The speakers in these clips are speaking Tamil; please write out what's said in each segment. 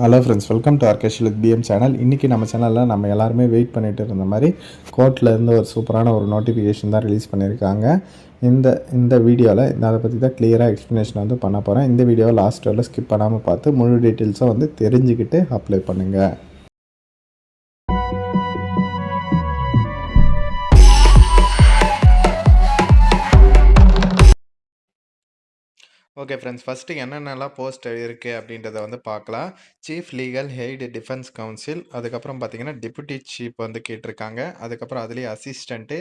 Hello friends welcome to Arkesh with PM channel இன்றைக்கி நம்ம சேனலில் நம்ம எல்லாருமே வெயிட் பண்ணிட்டு இருந்த மாதிரி கோர்ட்லேருந்து ஒரு சூப்பரான ஒரு நோட்டிஃபிகேஷன் தான் ரிலீஸ் பண்ணியிருக்காங்க இந்த இந்த வீடியோவில் இந்த அதை பற்றி தான் கிளியராக எக்ஸ்ப்ளனேஷன் வந்து பண்ண போகிறேன் இந்த வீடியோவை லாஸ்ட் வரல ஸ்கிப் பண்ணாமல் பார்த்து முழு டீட்டெயில்ஸை வந்து தெரிஞ்சுக்கிட்டு அப்ளை பண்ணுங்கள் ஓகே ஃப்ரெண்ட்ஸ் ஃபஸ்ட்டு என்னென்னலாம் போஸ்ட் இருக்குது அப்படின்றத வந்து பார்க்கலாம். Chief legal aid defence council அதுக்கப்புறம் பார்த்தீங்கன்னா டிப்யூட்டி சீஃப் வந்து கேட்டிருக்காங்க. அதுக்கப்புறம் அதுலேயே assistant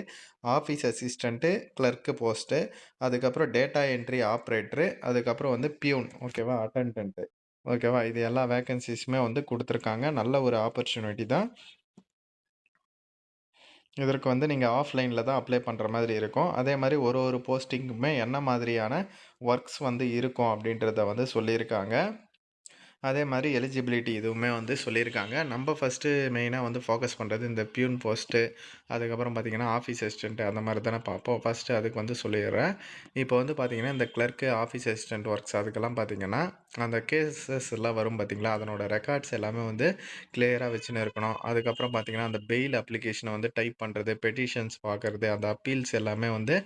office assistant clerk post அதுக்கப்புறம் டேட்டா என்ட்ரி ஆப்ரேட்ரு அதுக்கப்புறம் வந்து பியூன் ஓகேவா அட்டன்டன்ட்டு ஓகேவா இது எல்லா வேகன்சிஸுமே வந்து கொடுத்துருக்காங்க. நல்ல ஒரு ஆப்பர்ச்சுனிட்டி தான். இதற்கு வந்து நீங்கள் ஆஃப்லைனில் தான் அப்ளை பண்ணுற மாதிரி இருக்கும். அதே மாதிரி ஒரு ஒரு போஸ்டிங்குமே என்ன மாதிரியான ஒர்க்ஸ் வந்து இருக்கும் அப்படின்றத வந்து சொல்லியிருக்காங்க. அதே மாதிரி எலிஜிபிலிட்டி இதுவுமே வந்து சொல்லியிருக்காங்க. நம்ம ஃபஸ்ட்டு மெயினாக வந்து ஃபோக்கஸ் பண்ணுறது இந்த பியூன் போஸ்ட்டு அதுக்கப்புறம் பார்த்திங்கன்னா ஆஃபீஸ் அசிஸ்டண்ட்டு அந்த மாதிரி தானே பார்ப்போம். ஃபஸ்ட்டு அதுக்கு வந்து சொல்லிடுறேன். இப்போ வந்து பார்த்திங்கன்னா இந்த கிளர்க்கு ஆஃபீஸ் அசிஸ்டண்ட் ஒர்க்ஸ் அதுக்கெல்லாம் பார்த்திங்கன்னா அந்த கேசஸ் எல்லாம் வரும் பார்த்திங்களா அதனோட ரெக்கார்ட்ஸ் எல்லாமே வந்து கிளியராக வச்சுன்னு இருக்கணும். அதுக்கப்புறம் பார்த்திங்கன்னா அந்த பெயில் அப்ளிகேஷனை வந்து டைப் பண்ணுறது பெட்டிஷன்ஸ் பார்க்குறது அந்த அப்பீல்ஸ் எல்லாமே வந்து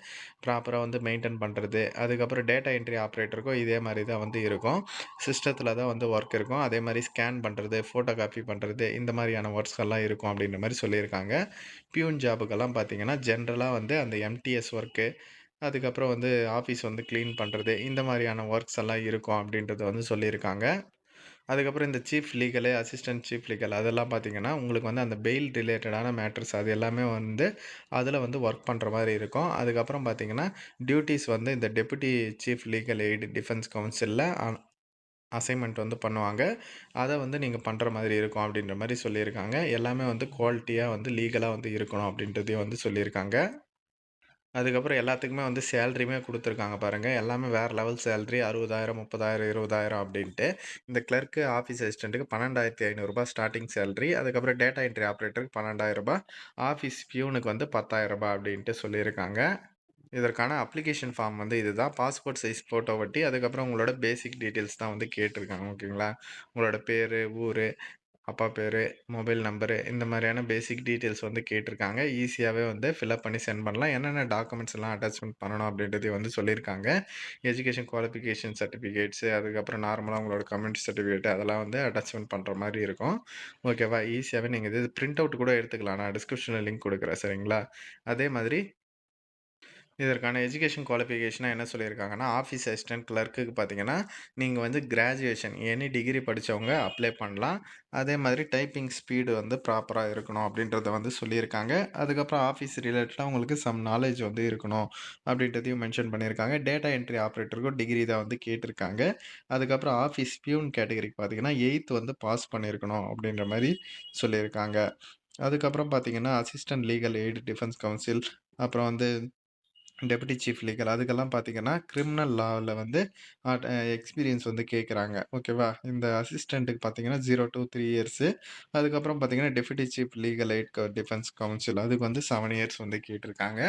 ப்ராப்பராக வந்து மெயின்டைன் பண்ணுறது அதுக்கப்புறம் டேட்டா என்ட்ரி ஆப்ரேட்டருக்கும் இதே மாதிரி தான் வந்து இருக்கும். சிஸ்டத்தில் தான் வந்து ஒர்க் ஒர்க் இருக்கும். அதே மாதிரி ஸ்கேன் பண்ணுறது ஃபோட்டோ காப்பி பண்ணுறது இந்த மாதிரியான ஒர்க்ஸ் எல்லாம் இருக்கும் அப்படின்ற மாதிரி சொல்லியிருக்காங்க. பியூன் ஜாபுக்கெல்லாம் பார்த்தீங்கன்னா ஜென்ரலாக வந்து அந்த எம்டிஎஸ் ஒர்க்கு அதுக்கப்புறம் வந்து ஆஃபீஸ் வந்து க்ளீன் பண்ணுறது இந்த மாதிரியான ஒர்க்ஸ் எல்லாம் இருக்கும் அப்படின்றத வந்து சொல்லியிருக்காங்க. அதுக்கப்புறம் இந்த chief legal assistant chief legal அதெல்லாம் பார்த்தீங்கன்னா உங்களுக்கு வந்து அந்த பெயில் ரிலேட்டடான மேட்ருஸ் அது எல்லாமே வந்து அதில் வந்து ஒர்க் பண்ணுற மாதிரி இருக்கும். அதுக்கப்புறம் பார்த்தீங்கன்னா டியூட்டிஸ் வந்து இந்த deputy chief legal aid defence கவுன்சிலில் அசைன்மெண்ட் வந்து பண்ணுவாங்க. அதை வந்து நீங்கள் பண்ணுற மாதிரி இருக்கும் அப்படின்ற மாதிரி சொல்லியிருக்காங்க. எல்லாமே வந்து குவாலிட்டியாக வந்து லீகலாக வந்து இருக்கணும் அப்படின்றதையும் வந்து சொல்லியிருக்காங்க. அதுக்கப்புறம் எல்லாத்துக்குமே வந்து சேலரியுமே கொடுத்துருக்காங்க பாருங்கள் எல்லாமே வேறு லெவல் சேலரி அறுபதாயிரம் முப்பதாயிரம் இருபதாயிரம் அப்படின்ட்டு. இந்த கிளர்க்கு ஆஃபீஸ் அசிஸ்டண்ட்டுக்கு பன்னெண்டாயிரத்தி ஐநூறுரூபா ஸ்டார்டிங் சேலரி அதுக்கப்புறம் டேட்டா என்ட்ரி ஆப்ரேட்டருக்கு பன்னெண்டாயிரரூபா ஆஃபீஸ் பியூனுக்கு வந்து பத்தாயிரரூபா அப்படின்ட்டு சொல்லியிருக்காங்க. இதற்கான அப்ளிகேஷன் ஃபார்ம் வந்து இதுதான். பாஸ்போர்ட் சைஸ் ஃபோட்டோ ஒட்டி அதுக்கப்புறம் உங்களோட பேசிக் டீட்டெயில்ஸ் தான் வந்து கேட்டிருக்காங்க. ஓகேங்களா உங்களோட பேர் ஊர் அப்பா பேர் மொபைல் நம்பரு இந்த மாதிரியான பேசிக் டீட்டெயில்ஸ் வந்து கேட்டிருக்காங்க. ஈஸியாகவே வந்து ஃபில்அப் பண்ணி சென்ட் பண்ணலாம். என்னென்ன டாக்குமெண்ட்ஸ் எல்லாம் அட்டாச்மெண்ட் பண்ணணும் அப்படின்றதையும் வந்து சொல்லியிருக்காங்க. எஜுகேஷன் குவாலிஃபிகேஷன் சர்டிஃபிகேட்ஸு அதுக்கப்புறம் நார்மலாக உங்களோட கம்யூனிட்டி சர்டிஃபிகேட் அதெல்லாம் வந்து அட்டாச்மெண்ட் பண்ணுற மாதிரி இருக்கும். ஓகேவா ஈஸியாகவே நீங்கள் இது பிரிண்ட் அவுட் கூட எடுத்துக்கலாம். நான் டிஸ்கிரிப்ஷனில் லிங்க் கொடுக்குறேன். சரிங்களா? அதே மாதிரி இதற்கான எஜுகேஷன் குவாலிஃபிகேஷனாக என்ன சொல்லியிருக்காங்கன்னா ஆஃபீஸ் அசிஸ்டன்ட் கிளர்க்குக்கு பார்த்தீங்கன்னா நீங்கள் வந்து கிராஜுவேஷன் எனி டிகிரி படித்தவங்க அப்ளை பண்ணலாம். அதே மாதிரி டைப்பிங் ஸ்பீடு வந்து ப்ராப்பராக இருக்கணும் அப்படின்றத வந்து சொல்லியிருக்காங்க. அதுக்கப்புறம் ஆஃபீஸ் ரிலேட்டடாக உங்களுக்கு சம் நாலேஜ் வந்து இருக்கணும் அப்படின்றதையும் மென்ஷன் பண்ணியிருக்காங்க. டேட்டா என்ட்ரி ஆப்ரேட்டருக்கும் டிகிரி தான் வந்து கேட்டிருக்காங்க. அதுக்கப்புறம் ஆஃபீஸ் பியூன் கேட்டகரிக்கு பார்த்தீங்கன்னா எயித் வந்து பாஸ் பண்ணியிருக்கணும் அப்படின்ற மாதிரி சொல்லியிருக்காங்க. அதுக்கப்புறம் பார்த்தீங்கன்னா assistant legal aid defence council அப்புறம் வந்து டெபுட்டி சீஃப் லீகல் அதுக்கெல்லாம் பார்த்தீங்கன்னா கிரிமினல் லாவில் வந்து எக்ஸ்பீரியன்ஸ் வந்து கேட்குறாங்க ஓகேவா இந்த அசிஸ்டண்ட்டுக்கு பார்த்தீங்கன்னா ஜீரோ டூ த்ரீ இயர்ஸு அதுக்கப்புறம் பார்த்தீங்கன்னா deputy chief legal aid defence council அதுக்கு வந்து செவன் இயர்ஸ் வந்து கேட்டிருக்காங்க.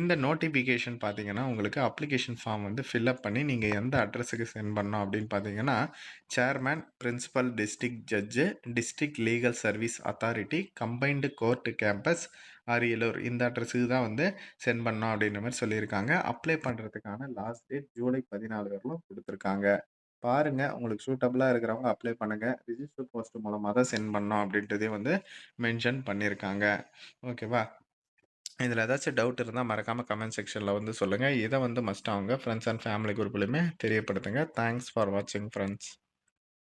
இந்த நோட்டிஃபிகேஷன் பார்த்தீங்கன்னா உங்களுக்கு அப்ளிகேஷன் ஃபார்ம் வந்து ஃபில்அப் பண்ணி நீங்கள் எந்த அட்ரஸுக்கு சென்ட் பண்ணோம் அப்படின்னு பார்த்தீங்கன்னா chairman principal district judge district legal service authority combined court campus Ariyalur. இந்த அட்ரஸுக்கு தான் வந்து சென்ட் பண்ணோம் அப்படின்ற மாதிரி சொல்லியிருக்காங்க. அப்ளை பண்ணுறதுக்கான லாஸ்ட் டேட் ஜூலை பதினாலு வரலும் கொடுத்துருக்காங்க. பாருங்க உங்களுக்கு சூட்டபுளாக இருக்கிறவங்க அப்ளை பண்ணுங்க. ரிஜிஸ்டர் போஸ்ட் மூலமாக தான் சென்ட் பண்ணோம் அப்படின்றதையும் வந்து மென்ஷன் பண்ணியிருக்காங்க. ஓகேவா இதில் ஏதாச்சும் டவுட் இருந்தால் மறக்காமல் கமெண்ட் செக்ஷனில் வந்து சொல்லுங்கள் இதை வந்து மஸ்ட் அவங்க ஃப்ரெண்ட்ஸ் அண்ட் ஃபேமிலி குரூப்லையுமே தெரியப்படுத்துங்க. தேங்க்ஸ் ஃபார் வாட்சிங் ஃப்ரெண்ட்ஸ்